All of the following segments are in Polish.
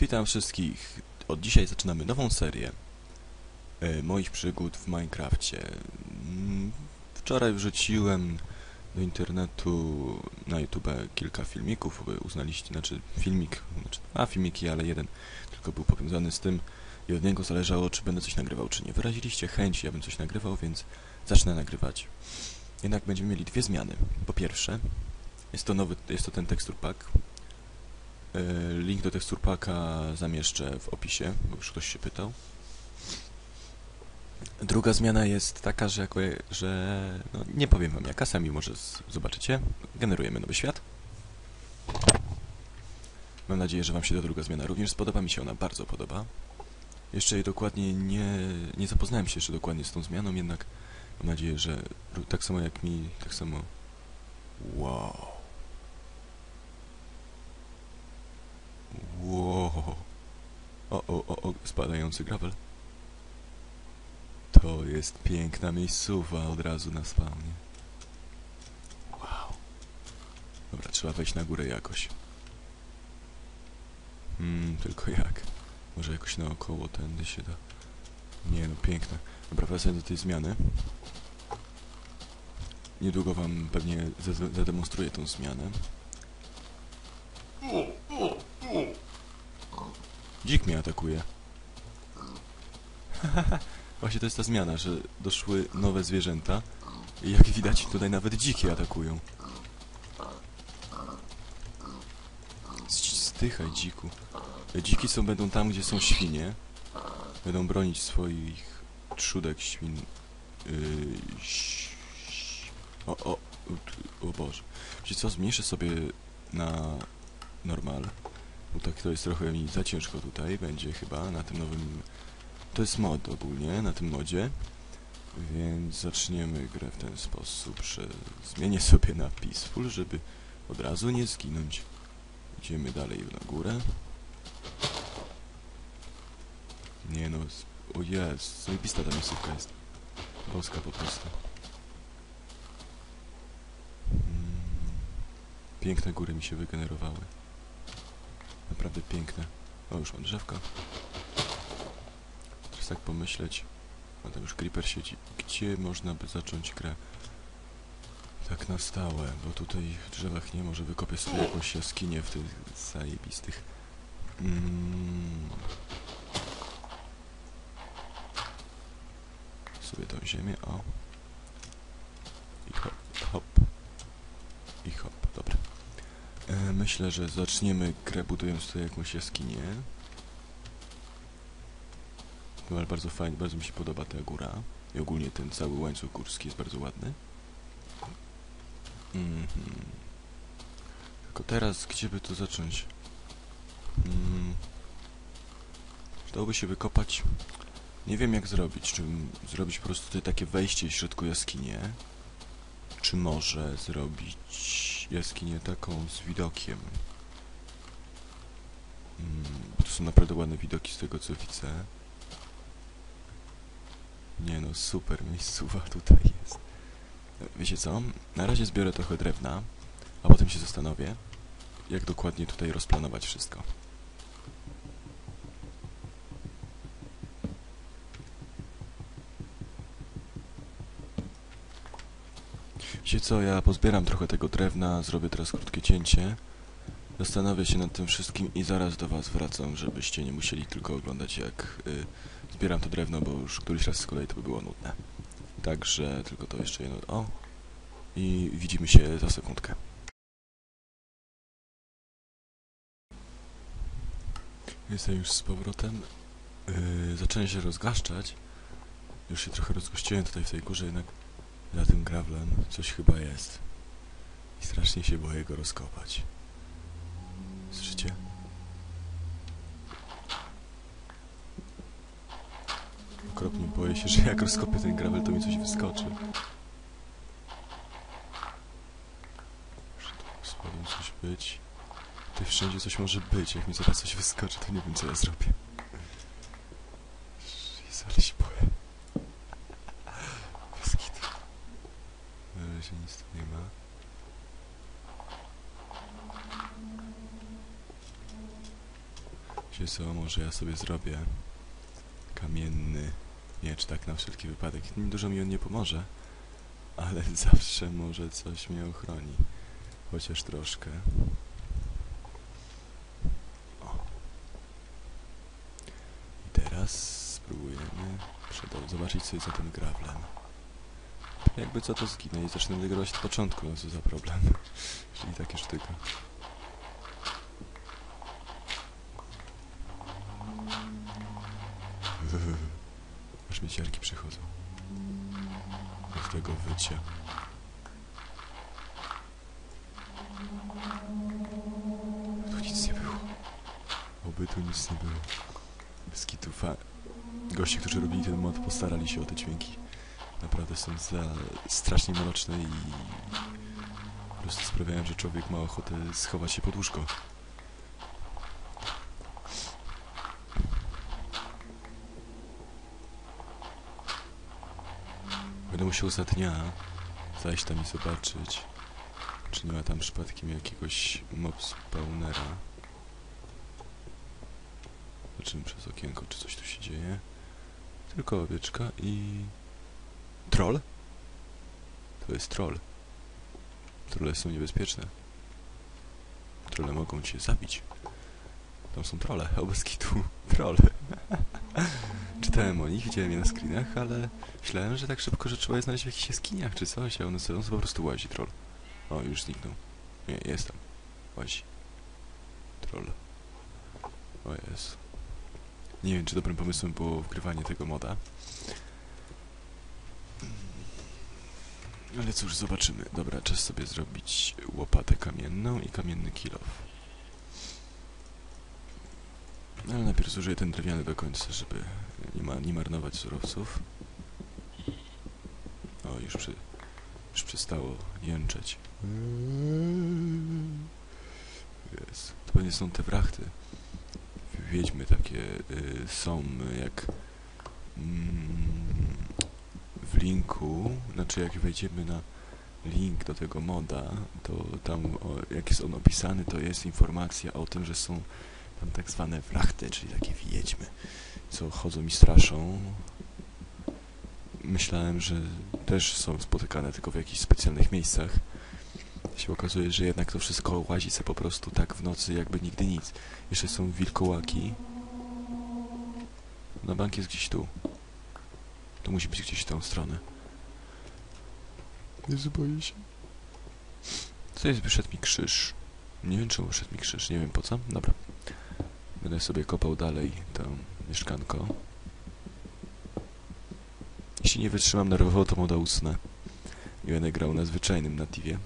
Witam wszystkich. Od dzisiaj zaczynamy nową serię e, moich przygód w Minecrafcie. Mm, Wczoraj wrzuciłem do internetu na YouTube kilka filmików. Uznaliście, znaczy filmik, znaczy a filmiki, ale jeden tylko był powiązany z tym i od niego zależało, czy będę coś nagrywał, czy nie. Wyraziliście chęć, ja bym coś nagrywał, więc zacznę nagrywać. Jednak będziemy mieli dwie zmiany. Po pierwsze, jest to nowy, jest to ten tekstur pack, Link do teksturpaka zamieszczę w opisie, bo już ktoś się pytał. Druga zmiana jest taka, że, jako, że no, nie powiem wam jaka, sami może zobaczycie. Generujemy nowy świat. Mam nadzieję, że wam się ta druga zmiana również spodoba. Mi się ona bardzo podoba. Jeszcze dokładnie nie, nie zapoznałem się jeszcze dokładnie z tą zmianą, jednak mam nadzieję, że tak samo jak mi, tak samo... Wow. O, o, o, o, spadający gravel. To jest piękna miejscowa od razu na spawnie. Wow. Dobra, trzeba wejść na górę jakoś. Hmm, tylko jak? Może jakoś naokoło tędy się da. Nie no, piękne. Dobra, wracając do tej zmiany. Niedługo wam pewnie zade- zademonstruję tą zmianę. Dzik mnie atakuje. Właśnie to jest ta zmiana, że doszły nowe zwierzęta i jak widać tutaj nawet dziki atakują. Zdychaj dziku. Dziki są, będą tam, gdzie są świnie. Będą bronić swoich trzódek świn. Yy, o, o, o Boże. Wiecie co, zmniejszę sobie na normal. Bo tak to jest trochę mi za ciężko tutaj będzie chyba na tym nowym... To jest mod ogólnie, na tym modzie. Więc zaczniemy grę w ten sposób, że zmienię sobie na peaceful, żeby od razu nie zginąć. Idziemy dalej na górę. Nie no, o jest, zajebista ta miejscówka jest. Boska po prostu. Mm, Piękne góry mi się wygenerowały. Naprawdę piękne. O, już mam drzewka. Tak pomyśleć. A tam już creeper siedzi. Gdzie można by zacząć grę? Tak na stałe, bo tutaj w drzewach nie może wykopię sobie jakąś jaskinię w tych zajebistych. Mm. Sobie tą ziemię, o. I hop, hop. I hop, dobra. E, myślę, że zaczniemy grę budując tutaj jakąś jaskinię. Bardzo fajnie, bardzo mi się podoba ta góra. I ogólnie ten cały łańcuch górski jest bardzo ładny. Mhm. Tylko teraz, gdzie by tu zacząć? Mm. Dałoby się wykopać... Nie wiem jak zrobić. Czy zrobić po prostu tutaj takie wejście w środku jaskinie? Czy może zrobić jaskinię taką z widokiem? Mm, to są naprawdę ładne widoki z tego co widzę. Super miejscowa tutaj jest. Wiecie co? Na razie zbiorę trochę drewna, a potem się zastanowię, jak dokładnie tutaj rozplanować wszystko. Wiecie co, ja pozbieram trochę tego drewna, zrobię teraz krótkie cięcie. Zastanowię się nad tym wszystkim i zaraz do was wracam, żebyście nie musieli tylko oglądać jak y, zbieram to drewno, bo już któryś raz z kolei to by było nudne. Także tylko to jeszcze jedno... O! I widzimy się za sekundkę. Jestem już z powrotem. Yy, zacząłem się rozgaszczać. Już się trochę rozgościłem tutaj w tej górze, jednak za tym grawlem coś chyba jest. I strasznie się boję go rozkopać. Słyszycie? Okropnie boję się, że jak rozkopię ten gravel, to mi coś wyskoczy. Spodem coś być. Tutaj wszędzie coś może być. Jak mi zaraz coś wyskoczy, to nie wiem, co ja zrobię. Jezu, ale się boję. Bez kitu. Na razie nic tu nie ma. Co, może ja sobie zrobię kamienny miecz, tak na wszelki wypadek. Dużo mi on nie pomoże, ale zawsze może coś mnie ochroni. Chociaż troszkę. O. I teraz spróbujemy zobaczyć co jest za tym grawlem. Jakby co to zginę i zacznę wygrywać od początku, no co za problem. Czyli takie sztyka. Aż mi ciarki przychodzą. Od tego wycia. Tu nic nie było. Oby tu nic nie było. Bez kitu fa... Goście, którzy robili ten mod, postarali się o te dźwięki. Naprawdę są za strasznie mroczne i po prostu sprawiają, że człowiek ma ochotę schować się pod łóżko. Musiał za dnia zajść tam i zobaczyć, czy nie ma tam przypadkiem jakiegoś mob spawnera. Zobaczymy przez okienko, czy coś tu się dzieje. Tylko owieczka i... Troll? To jest troll. Trolle są niebezpieczne. Trolle mogą cię zabić. Tam są trolle, o bez kitu. Trolle. Czytałem o nich, widziałem je na screenach, ale myślałem, że tak szybko, że trzeba je znaleźć w jakichś jaskiniach czy coś, a on sobie, on sobie po prostu łazi, troll. O, już zniknął. Nie, jest tam. Łazi. Troll. O jest. Nie wiem, czy dobrym pomysłem było wgrywanie tego moda. Ale cóż, zobaczymy. Dobra, czas sobie zrobić łopatę kamienną i kamienny kilof. No, ale najpierw zużyję ten drewniany do końca, żeby nie, ma, nie marnować surowców. O, już, przy, już przestało jęczeć. Jest. To pewnie są te wrachty. Wiedźmy takie y, są jak mm, w linku, znaczy jak wejdziemy na link do tego moda, to tam o, jak jest on opisany, to jest informacja o tym, że są tam tak zwane wrachty, czyli takie wiedźmy, co chodzą i straszą. Myślałem, że też są spotykane tylko w jakichś specjalnych miejscach. Się okazuje, że jednak to wszystko łazi po prostu tak w nocy, jakby nigdy nic. Jeszcze są wilkołaki. Na bank jest gdzieś tu. To musi być gdzieś w tą stronę. Jezu, boję się. Co jest? Wyszedł mi krzyż. Nie wiem, czemu wyszedł mi krzyż. Nie wiem po co. Dobra. Będę sobie kopał dalej to mieszkanko. Jeśli nie wytrzymam nerwowo, to moda usnę. I będę grał na zwyczajnym nativie.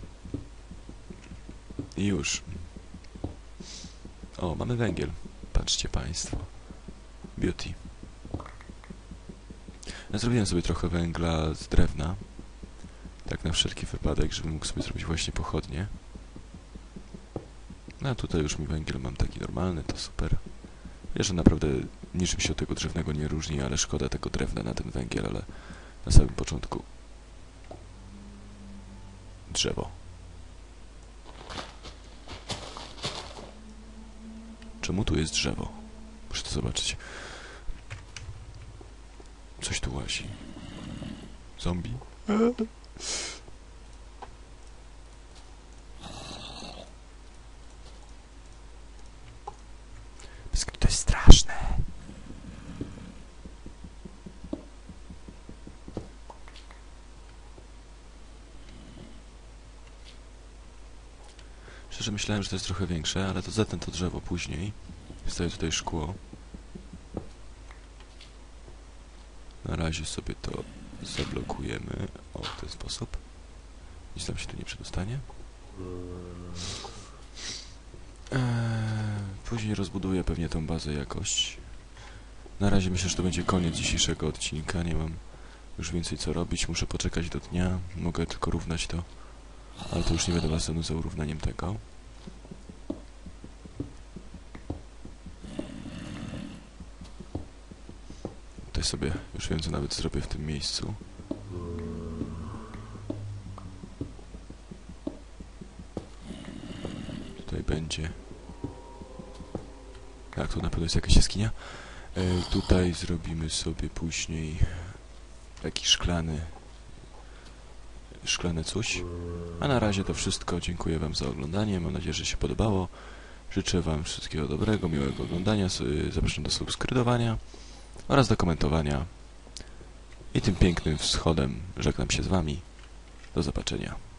I już. O, mamy węgiel. Patrzcie państwo. Beauty. Ja zrobiłem sobie trochę węgla z drewna. Tak na wszelki wypadek, żebym mógł sobie zrobić właśnie pochodnie. No a tutaj już mi węgiel mam taki normalny, to super. Wiesz, że naprawdę niczym się od tego drzewnego nie różni, ale szkoda tego drewna na ten węgiel, ale na samym początku drzewo. Czemu tu jest drzewo? Muszę to zobaczyć. Coś tu łazi. Zombie? To jest straszne. Szczerze myślałem, że to jest trochę większe, ale to zetnę to drzewo później. Staje tutaj szkło. Na razie sobie to zablokujemy o w ten sposób. Nic tam się tu nie przedostanie. Eee, później rozbuduję pewnie tą bazę jakoś. Na razie myślę, że to będzie koniec dzisiejszego odcinka. Nie mam już więcej co robić. Muszę poczekać do dnia. Mogę tylko równać to. Ale to już nie będę was zanudzał równaniem tego. Tutaj sobie już wiem co nawet zrobię w tym miejscu. Tutaj będzie Tak, tu na pewno jest jakaś jaskinia. E, tutaj zrobimy sobie później taki szklany szklane coś. A na razie to wszystko. Dziękuję Wam za oglądanie. Mam nadzieję, że się podobało. Życzę Wam wszystkiego dobrego, miłego oglądania. Y, Zapraszam do subskrybowania oraz do komentowania. I tym pięknym wschodem żegnam się z Wami. Do zobaczenia.